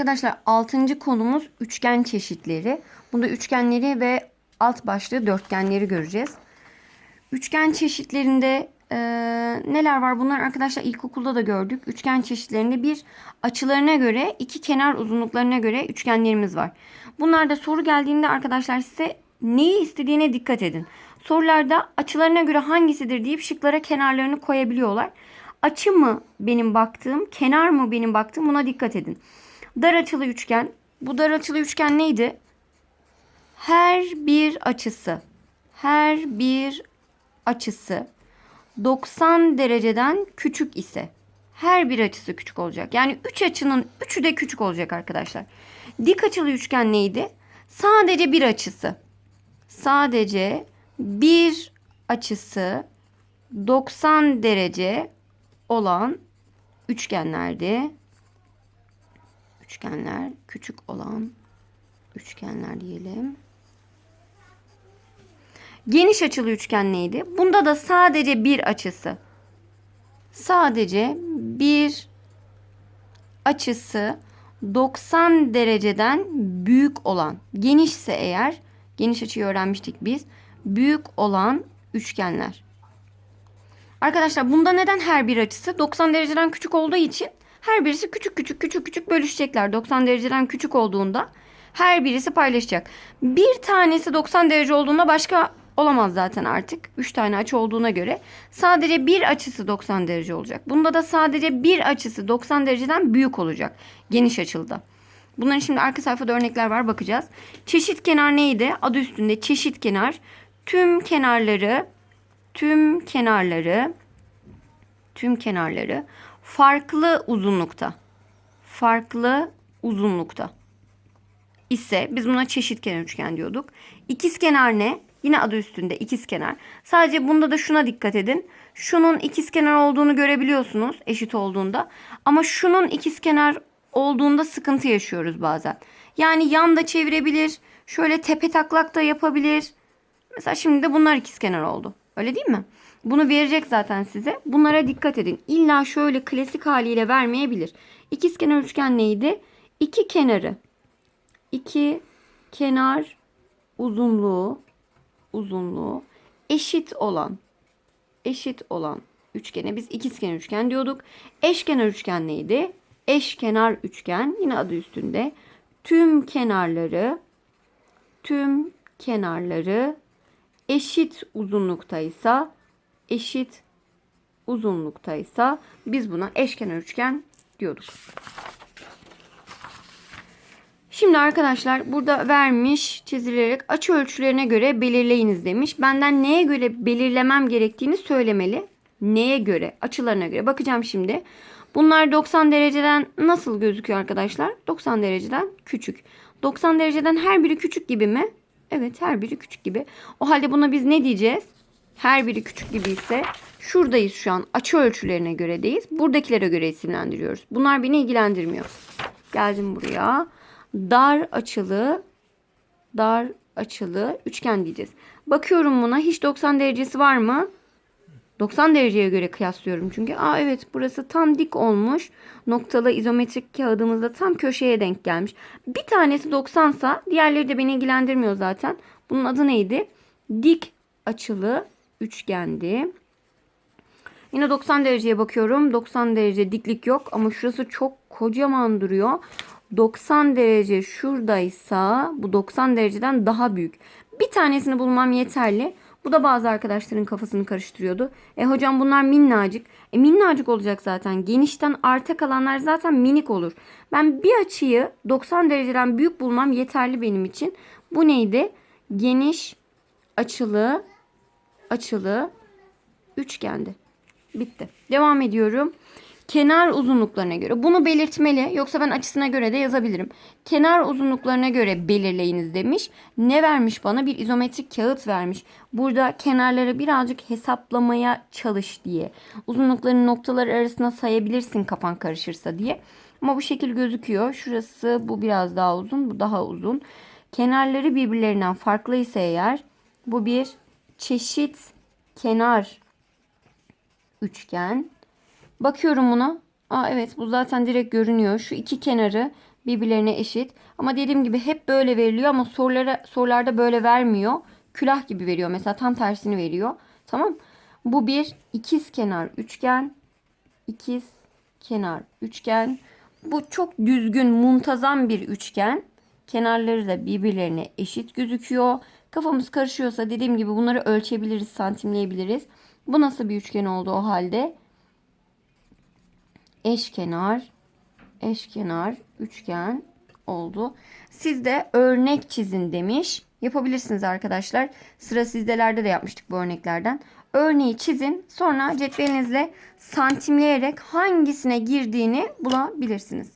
Arkadaşlar 6. konumuz üçgen çeşitleri. Bunda üçgenleri ve alt başlığı dörtgenleri göreceğiz. Üçgen çeşitlerinde e, neler var? Bunlar arkadaşlar ilkokulda da gördük. Üçgen çeşitlerinde bir açılarına göre iki kenar uzunluklarına göre üçgenlerimiz var. Bunlarda soru geldiğinde arkadaşlar size neyi istediğine dikkat edin. Sorularda açılarına göre hangisidir deyip şıklara kenarlarını koyabiliyorlar. Açı mı benim baktığım, kenar mı benim baktığım buna dikkat edin. Dar açılı üçgen. Bu dar açılı üçgen neydi? Her bir açısı, her bir açısı 90 dereceden küçük ise her bir açısı küçük olacak. Yani 3 açının 3'ü de küçük olacak arkadaşlar. Dik açılı üçgen neydi? Sadece bir açısı. Sadece bir açısı 90 derece olan üçgenlerdi. Üçgenler küçük olan üçgenler diyelim. Geniş açılı üçgen neydi? Bunda da sadece bir açısı. Sadece bir açısı 90 dereceden büyük olan, genişse eğer, geniş açıyı öğrenmiştik biz, büyük olan üçgenler. Arkadaşlar bunda neden her bir açısı 90 dereceden küçük olduğu için her birisi küçük küçük küçük küçük bölüşecekler. 90 dereceden küçük olduğunda her birisi paylaşacak. Bir tanesi 90 derece olduğunda başka olamaz zaten artık. 3 tane açı olduğuna göre sadece bir açısı 90 derece olacak. Bunda da sadece bir açısı 90 dereceden büyük olacak. Geniş açılıda. Bunların şimdi arka sayfada örnekler var bakacağız. Çeşit kenar neydi? Adı üstünde çeşit kenar. Tüm kenarları tüm kenarları tüm kenarları farklı uzunlukta farklı uzunlukta ise biz buna çeşit kenar üçgen diyorduk. İkiz kenar ne? Yine adı üstünde ikiz kenar. Sadece bunda da şuna dikkat edin. Şunun ikiz kenar olduğunu görebiliyorsunuz eşit olduğunda. Ama şunun ikiz kenar olduğunda sıkıntı yaşıyoruz bazen. Yani yan da çevirebilir. Şöyle tepe taklak da yapabilir. Mesela şimdi de bunlar ikizkenar oldu. Öyle değil mi? Bunu verecek zaten size. Bunlara dikkat edin. İlla şöyle klasik haliyle vermeyebilir. İkizkenar üçgen neydi? İki kenarı. iki kenar uzunluğu uzunluğu eşit olan eşit olan üçgene biz ikizkenar üçgen diyorduk. Eşkenar üçgen neydi? Eşkenar üçgen yine adı üstünde. Tüm kenarları tüm kenarları eşit uzunluktaysa eşit uzunluktaysa biz buna eşkenar üçgen diyorduk. Şimdi arkadaşlar burada vermiş çizilerek açı ölçülerine göre belirleyiniz demiş. Benden neye göre belirlemem gerektiğini söylemeli. Neye göre? Açılarına göre. Bakacağım şimdi. Bunlar 90 dereceden nasıl gözüküyor arkadaşlar? 90 dereceden küçük. 90 dereceden her biri küçük gibi mi? Evet her biri küçük gibi. O halde buna biz ne diyeceğiz? Her biri küçük gibi ise şuradayız şu an. Açı ölçülerine göredeyiz. Buradakilere göre isimlendiriyoruz. Bunlar beni ilgilendirmiyor. Geldim buraya. Dar açılı dar açılı üçgen diyeceğiz. Bakıyorum buna hiç 90 derecesi var mı? 90 dereceye göre kıyaslıyorum çünkü. Aa evet burası tam dik olmuş. Noktalı izometrik kağıdımızda tam köşeye denk gelmiş. Bir tanesi 90 sa diğerleri de beni ilgilendirmiyor zaten. Bunun adı neydi? Dik açılı üçgendi. Yine 90 dereceye bakıyorum. 90 derece diklik yok ama şurası çok kocaman duruyor. 90 derece şuradaysa bu 90 dereceden daha büyük. Bir tanesini bulmam yeterli. Bu da bazı arkadaşların kafasını karıştırıyordu. E hocam bunlar minnacık. E minnacık olacak zaten. Genişten arta kalanlar zaten minik olur. Ben bir açıyı 90 dereceden büyük bulmam yeterli benim için. Bu neydi? Geniş açılı açılı üçgendi. Bitti. Devam ediyorum. Kenar uzunluklarına göre. Bunu belirtmeli. Yoksa ben açısına göre de yazabilirim. Kenar uzunluklarına göre belirleyiniz demiş. Ne vermiş bana? Bir izometrik kağıt vermiş. Burada kenarları birazcık hesaplamaya çalış diye. Uzunlukların noktaları arasına sayabilirsin kafan karışırsa diye. Ama bu şekil gözüküyor. Şurası bu biraz daha uzun. Bu daha uzun. Kenarları birbirlerinden farklıysa eğer bu bir çeşit kenar üçgen. Bakıyorum buna. Aa evet bu zaten direkt görünüyor. Şu iki kenarı birbirlerine eşit. Ama dediğim gibi hep böyle veriliyor ama sorulara sorularda böyle vermiyor. Külah gibi veriyor. Mesela tam tersini veriyor. Tamam? Bu bir ikiz kenar üçgen. İkiz kenar üçgen. Bu çok düzgün, muntazam bir üçgen. Kenarları da birbirlerine eşit gözüküyor. Kafamız karışıyorsa dediğim gibi bunları ölçebiliriz, santimleyebiliriz. Bu nasıl bir üçgen oldu o halde? Eşkenar, eşkenar, üçgen oldu. Siz de örnek çizin demiş. Yapabilirsiniz arkadaşlar. Sıra sizdelerde de yapmıştık bu örneklerden. Örneği çizin. Sonra cetvelinizle santimleyerek hangisine girdiğini bulabilirsiniz.